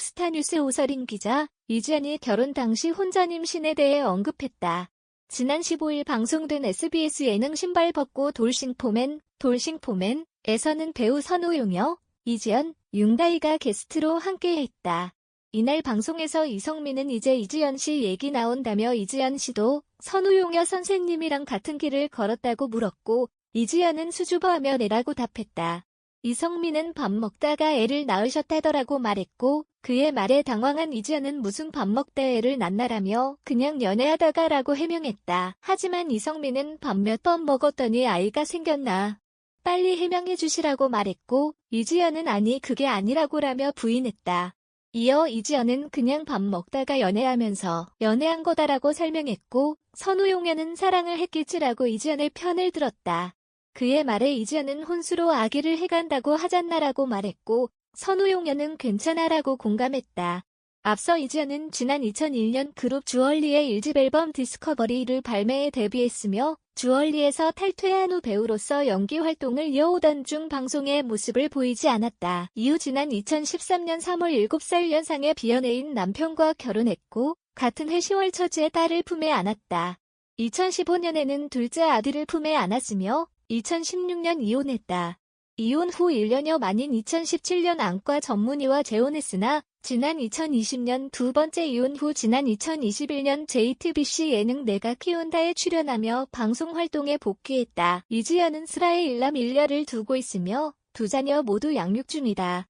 스타뉴스 오서린 기자, 이지연이 결혼 당시 혼전 임신에 대해 언급했다. 지난 15일 방송된 SBS 예능 신발 벗고 돌싱포맨, 돌싱포맨에서는 배우 선우용여, 이지연, 융다이가 게스트로 함께했다. 이날 방송에서 이성민은 이제 이지연 씨 얘기 나온다며 이지연 씨도 선우용여 선생님이랑 같은 길을 걸었다고 물었고 이지연은 수줍어하며 내라고 답했다. 이성민은 밥 먹다가 애를 낳으셨다더라고 말했고 그의 말에 당황한 이지연은 무슨 밥 먹다 애를 낳나라며 그냥 연애하다가 라고 해명했다. 하지만 이성민은 밥 몇 번 먹었더니 아이가 생겼나. 빨리 해명해 주시라고 말했고 이지연은 아니 그게 아니라고라며 부인했다. 이어 이지연은 그냥 밥 먹다가 연애하면서 연애한 거다라고 설명했고 선우용여는 사랑을 했겠지라고 이지연의 편을 들었다. 그의 말에 이지연은 혼수로 아기를 해간다고 하잖나라고 말했고 선우용여는 괜찮아라고 공감했다. 앞서 이지연은 지난 2001년 그룹 주얼리의 1집 앨범 디스커버리를 발매해 데뷔했으며 주얼리에서 탈퇴한 후 배우로서 연기 활동을 이어오던 중 방송에 모습을 보이지 않았다. 이후 지난 2013년 3월 7살 연상의 비연애인 남편과 결혼했고 같은 해 10월 처지에 딸을 품에 안았다. 2015년에는 둘째 아들을 품에 안았으며 2016년 이혼했다. 이혼 후 1년여 만인 2017년 안과 전문의와 재혼했으나 지난 2020년 두 번째 이혼 후 지난 2021년 JTBC 예능 내가 키운다에 출연하며 방송 활동에 복귀했다. 이지연은 슬아의 일남 일녀를 두고 있으며 두 자녀 모두 양육 중이다.